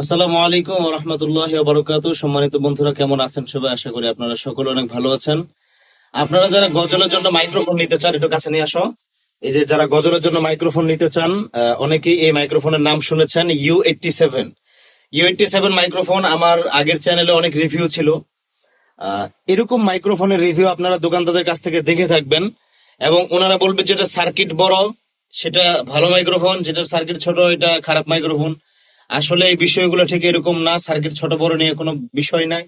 আসসালামু আলাইকুম রহমতুল্লাহ বারকাত সম্মানিত বন্ধুরা, কেমন আছেন সবাই? আশা করি আপনারা সকলে অনেক ভালো আছেন। আপনারা যারা গজলের জন্য মাইক্রোফোন নিতে চান, একটু কাছে নিয়ে আসো। এই যে যারা গজলের জন্য মাইক্রোফোন নিতে চান অনেকেই এই মাইক্রোফোনের নাম শুনেছেন U eighty seven U eighty seven microphone আমার আগের চ্যানেলে অনেক রিভিউ ছিল। এরকম মাইক্রোফোনের রিভিউ আপনারা দোকানদারদের কাছ থেকে দেখে থাকবেন। এবং ওনারা বলবে যেটা সার্কিট বড়, সেটা ভালো মাইক্রোফোন, যেটার সার্কিট ছোট, এটা খারাপ মাইক্রোফোন। আসলে এই বিষয়গুলো ঠিক এরকম না, সার্কিট ছোট বড় নিয়ে কোনো বিষয় নাই।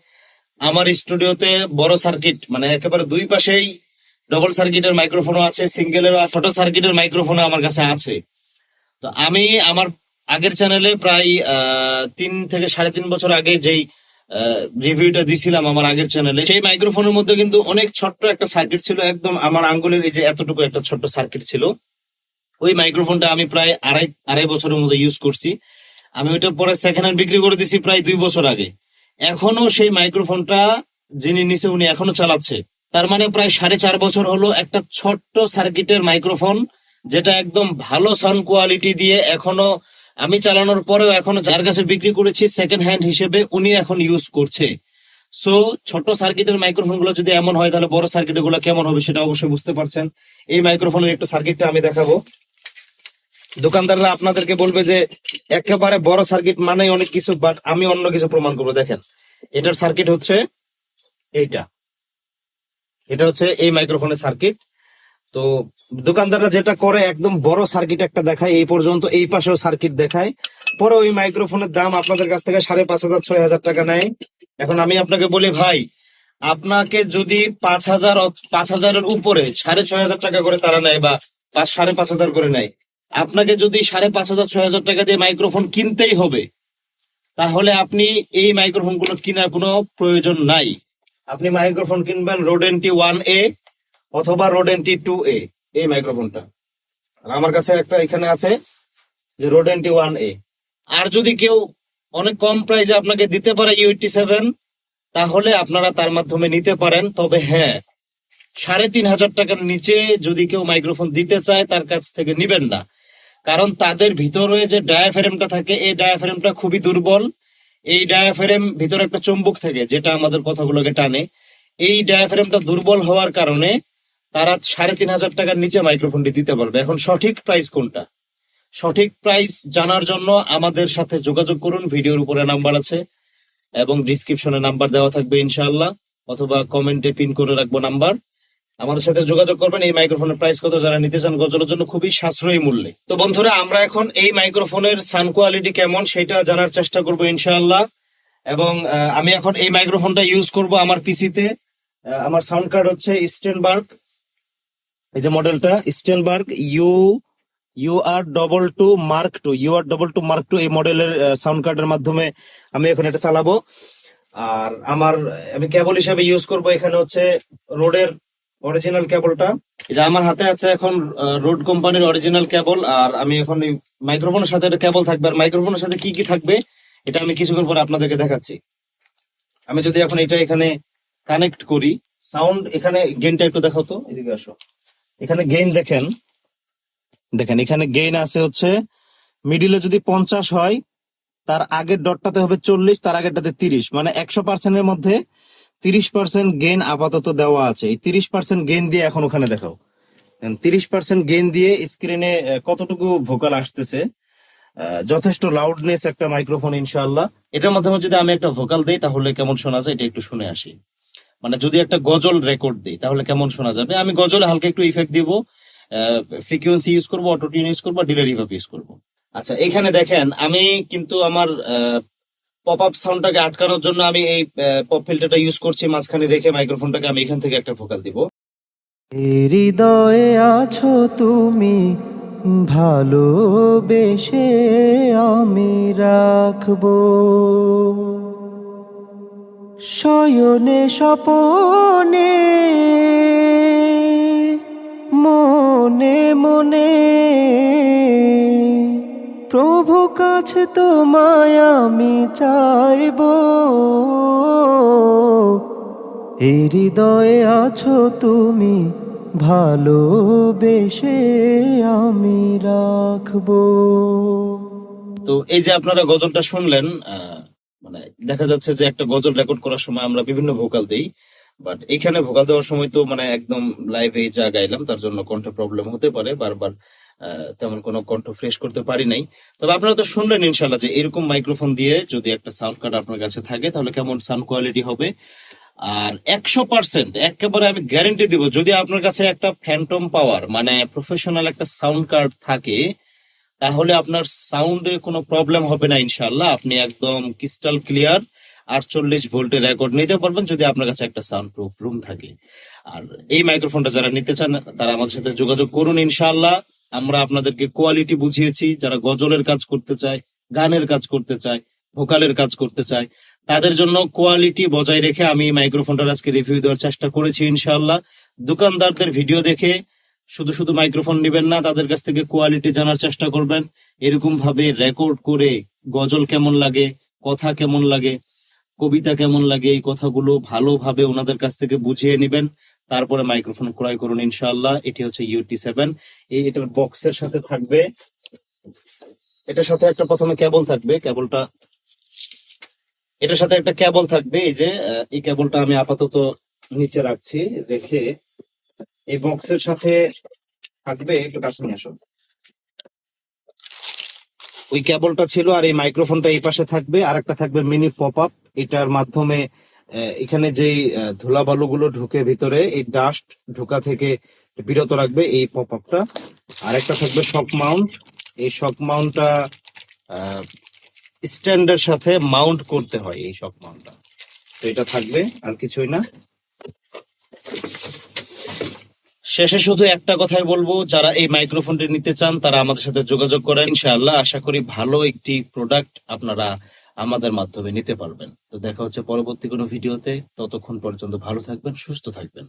আমার স্টুডিওতে বড় সার্কিট মানে একেবারে দুই পাশেই ডবল সার্কিটের মাইক্রোফোনও আছে সিঙ্গেলেরও ছোট সার্কিটের মাইক্রোফোনও আমার কাছে আছে। তো আমি আমার আগের চ্যানেলে প্রায় তিন থেকে সাড়ে তিন বছর আগে যেই রিভিউটা দিছিলাম আমার আগের চ্যানেলে সেই মাইক্রোফোনের মধ্যে কিন্তু অনেক ছোট্ট একটা সার্কিট ছিল, একদম আমার আঙ্গুলের এই যে এতটুকু একটা ছোট্ট সার্কিট ছিল। ওই মাইক্রোফোনটা আমি প্রায় আড়াই আড়াই বছরের মধ্যে ইউজ করছি। আমি ওইটা পরে সেকেন্ড হ্যান্ড বিক্রি করে দিছি প্রায় দুই বছর আগে। এখনও সেই মাইক্রোফোনটা যিনি নিচে উনি এখনও চালাচ্ছে। তার মানে প্রায় সাড়ে চার বছর হলো একটা ছোট্ট সার্কিটের মাইক্রোফোন যেটা একদম ভালো সাউন্ড কোয়ালিটি দিয়ে এখনও আমি চালানোর পরেও এখনও যার কাছে বিক্রি করেছি সেকেন্ড হ্যান্ড হিসেবে উনি এখন ইউজ করছে। সো ছোট সার্কিটের মাইক্রোফোনগুলো যদি এমন হয়, তাহলে বড় সার্কিটগুলো কেমন হবে সেটা অবশ্যই বুঝতে পারছেন। এই মাইক্রোফোনের একটু সার্কিটটা আমি দেখাবো। দোকানদাররা আপনাদেরকে বলবে যে, একেবারে বড় সার্কিট মানে অনেক কিছু বাট আমি অন্য কিছু প্রমাণ করব। দেখেন, এটার সার্কিট হচ্ছে এইটা। এটা হচ্ছে এই মাইক্রোফোনের সার্কিট তো দোকানদাররা যেটা করে, একদম বড় সার্কিট একটা দেখায়, এই পর্যন্ত এই পাশেও সার্কিট দেখায়। পরে ওই মাইক্রোফোনের দাম আপনাদের কাছ থেকে সাড়ে পাঁচ হাজার, ছয় হাজার টাকা নেয়। এখন আমি আপনাকে বলি, ভাই, আপনাকে যদি পাঁচ হাজার পাঁচ হাজারের উপরে সাড়ে ছয় হাজার টাকা করে তারা নেয় বা পাঁচ সাড়ে পাঁচ হাজার করে নেয় আপনাকে যদি সাড়ে পাঁচ হাজার, ছয় হাজার টাকা দিয়ে মাইক্রোফোন কিনতেই হবে, তাহলে আপনি এই মাইক্রোফোনগুলো কেনার কোনো প্রয়োজন নাই। আপনি মাইক্রোফোন কিনবেন রোডেন্টি ওয়ান এ অথবা রোডেন্টি টু এ এই মাইক্রোফোনটা আমার কাছে একটা এখানে আছে যে রোডেন্টি ওয়ান এ আর যদি কেউ অনেক কম প্রাইসে আপনাকে দিতে পারে ইউটি সেভেন তাহলে আপনারা তার মাধ্যমে নিতে পারেন। তবে হ্যাঁ সাড়ে তিন হাজার টাকার নিচে যদি কেউ মাইক্রোফোন দিতে চায়, তার কাছ থেকে নিবেন না। কারণ তাদের ভিতরে যে ডায়াফ্রেমটা থাকে, এই ডায়াফ্রেমটা খুবই দুর্বল। এই ডায়াফ্রেম ভিতরে একটা চুম্বক থাকে, যেটা আমাদের কথাগুলোকে টানে। এই ডায়াফ্রেমটা দুর্বল হওয়ার কারণে তারা সাড়ে তিন হাজার টাকার নিচে মাইক্রোফোনটি দিতে পারবে। এখন সঠিক প্রাইস কোনটা? সঠিক প্রাইস জানার জন্য আমাদের সাথে যোগাযোগ করুন। ভিডিওর উপরে নাম্বার আছে এবং ডিসক্রিপশনে নাম্বার দেওয়া থাকবে ইনশাআল্লাহ, অথবা কমেন্টে পিন করে রাখব নাম্বার। আমাদের সাথে যোগাযোগ করবেন, এই মাইক্রোফোনের প্রাইস কত যারা নিতে চান গজলের জন্য খুবই সাশ্রয়ী মূল্যে। তো বন্ধুরা, আমরা এখন এই মাইক্রোফোনের সাউন্ড কোয়ালিটি কেমন সেটা জানার চেষ্টা করব ইনশাআল্লাহ। এবং আমি এখন এই মাইক্রোফোনটা ইউজ করব আমার পিসিতে আমার সাউন্ড কার্ড হচ্ছে স্টেনবার্গ এই যে মডেলটা Steinberg U U R double two mark two U R double two mark two এই মডেলের সাউন্ড কার্ডের মাধ্যমে আমি এখন এটা চালাবো। আর আমার, আমি কেবল হিসাবে ইউজ করব এখানে হচ্ছে রোডের অরিজিনাল কেবলটা যে আমার হাতে আছে এখন রোড কোম্পানির অরিজিনাল কেবল আর আমি এখন মাইক্রোফোনের সাথে একটা কেবল থাকবে। আর মাইক্রোফোনের সাথে কি কি থাকবে, এটা আমি কিছুক্ষণ পরে আপনাদেরকে দেখাচ্ছি। আমি যদি এখন এটা এখানে কানেক্ট করি সাউন্ড এখানে গেইনটা একটু দেখাও তো, এদিকে আসো। এখানে গেইন দেখেন। দেখেন, এখানে গেইন আছে হচ্ছে মিডিলে যদি পঞ্চাশ হয়, তার আগের ডটটাতে হবে চল্লিশ, তার আগেরটাতে তিরিশ। মানে একশো পার্সেন্টের মধ্যে তিরিশ পার্সেন্ট গেইন আপাতত দেওয়া আছে। এই তিরিশ পার্সেন্ট গেইন দিয়ে এখন ওখানে দেখাও। তিরিশ পার্সেন্ট গেইন দিয়ে স্ক্রিনে কতটুকু ভোকাল আসতেছে? যথেষ্ট লাউডনেস একটা মাইক্রোফোন ইনশাল্লাহ এটার মাধ্যমে যদি আমি একটা ভোকাল দিই, তাহলে কেমন শোনা যায়? এটা একটু শুনে আসি। মানে যদি একটা গজল রেকর্ড দিই, তাহলে কেমন শোনা যাবে? আমি গজলে হালকা একটু ইফেক্ট দিব। ফ্রিকুয়েন্সি ইউজ করব অটোটিউন ইউজ করব ডিলার রিভাব ইউজ করব। আচ্ছা এখানে দেখেন, আমি কিন্তু আমার পপ আপ সাউন্ডটাকে আটকানোর জন্য আমি এই পপ ফিল্টারটা ইউজ করছি, মাঝখানে রেখে মাইক্রোফোনটাকে আমি এখান থেকে একটা ভোকাল দিব। হৃদয়ে আছো তুমি, ভালোবেসে আমি রাখব। শয়নে স্বপনে, মনে মনে প্রভু কাছে তোমায় আমি চাইব। হৃদয়ে আছো তুমি, ভালোবেসে আমি রাখব। তো এই যে আপনারা গজলটা শুনলেন মানে দেখা যাচ্ছে যে একটা গজল রেকর্ড করার সময় আমরা বিভিন্ন ভোকাল দেই, বাট এখানে ভোকাল দেওয়ার সময় তো মানে একদম লাইভে যা গাইলাম তার জন্য কণ্ঠে প্রবলেম হতে পারে, বারবার তেমন কোনো কণ্ঠ ফ্রেশ করতে পারি নাই। তবে আপনারা তো শুনলেন ইনশাল্লাহ যে এরকম মাইক্রোফোন দিয়ে যদি একটা সাউন্ড কার্ড আপনার কাছে থাকে, তাহলে কেমন সাউন্ড কোয়ালিটি হবে? আর একশো পার্সেন্ট একেবারে আমি গ্যারেন্টি দিব, যদি আপনার কাছে একটা ফ্যান্টম পাওয়ার মানে প্রফেশনাল একটা সাউন্ড কার্ড থাকে, তাহলে আপনার সাউন্ডে কোনো প্রবলেম হবে না ইনশাল্লাহ আপনি একদম ক্রিস্টাল ক্লিয়ার আটচল্লিশ ভোল্টের রেকর্ড নিতে পারবেন যদি আপনার কাছে একটা সাউন্ড প্রুফ রুম থাকে। আর এই মাইক্রোফোনটা যারা নিতে চান, তারা আমাদের সাথে যোগাযোগ করুন ইনশাআল্লাহ। আমরা আপনাদেরকে কোয়ালিটি বুঝিয়েছি, যারা গজলের কাজ করতে চায়, গানের কাজ করতে চায়, ভোকালের কাজ করতে চায়, তাদের জন্য কোয়ালিটি বজায় রেখে আমি মাইক্রোফোনটার আজকে রিভিউ দেওয়ার চেষ্টা করেছি ইনশাআল্লাহ। দোকানদারদের ভিডিও দেখে শুধু শুধু মাইক্রোফোন নেবেন না, তাদের কাছ থেকে কোয়ালিটি জানার চেষ্টা করবেন। এরকম ভাবে রেকর্ড করে গজল কেমন লাগে, কথা কেমন লাগে, কবিতা কেমন লাগে, এই কথাগুলো ভালোভাবে ওনাদের কাছ থেকে বুঝিয়ে নেবেন। তারপরে মাইক্রোফোন ক্রয় করুন, ইনশাআল্লাহ। এটি হচ্ছে ইউটি সেভেন এই এটার বক্সের সাথে থাকবে। এটার সাথে একটা প্রথমে কেবল থাকবে। কেবলটা এটার সাথে একটা কেবল থাকবে। এই যে এই কেবলটা আমি আপাতত নিচে রাখছি। রেখে এই বক্সের সাথে থাকবে। একটু কাছে নিয়ে আসো ওই কেবলটা ছিল আর এই মাইক্রোফোনটা এই পাশে থাকবে। আর একটা থাকবে মিনি পপ আপ এটার মাধ্যমে এখানে যেই আহ, ধুলাবালু গুলো ঢুকে ভিতরে এই ডাস্ট ঢোকা থেকে বিরত রাখবে এই পপ আপটা আর একটা থাকবে শক মাউন্ট এই শক মাউন্টটা স্ট্যান্ডের সাথে মাউন্ট করতে হয় এই শক মাউন্টটা তো এটা থাকবে আর কিছুই না। শেষে শুধু একটা কথাই বলব যারা এই মাইক্রোফোনটি নিতে চান তারা আমাদের সাথে যোগাযোগ করেন। ইনশাআল্লাহ আশা করি ভালো একটি প্রোডাক্ট আপনারা আমাদের মাধ্যমে নিতে পারবেন। তো দেখা হচ্ছে পরবর্তী কোনো ভিডিওতে। ততক্ষণ পর্যন্ত ভালো থাকবেন, সুস্থ থাকবেন।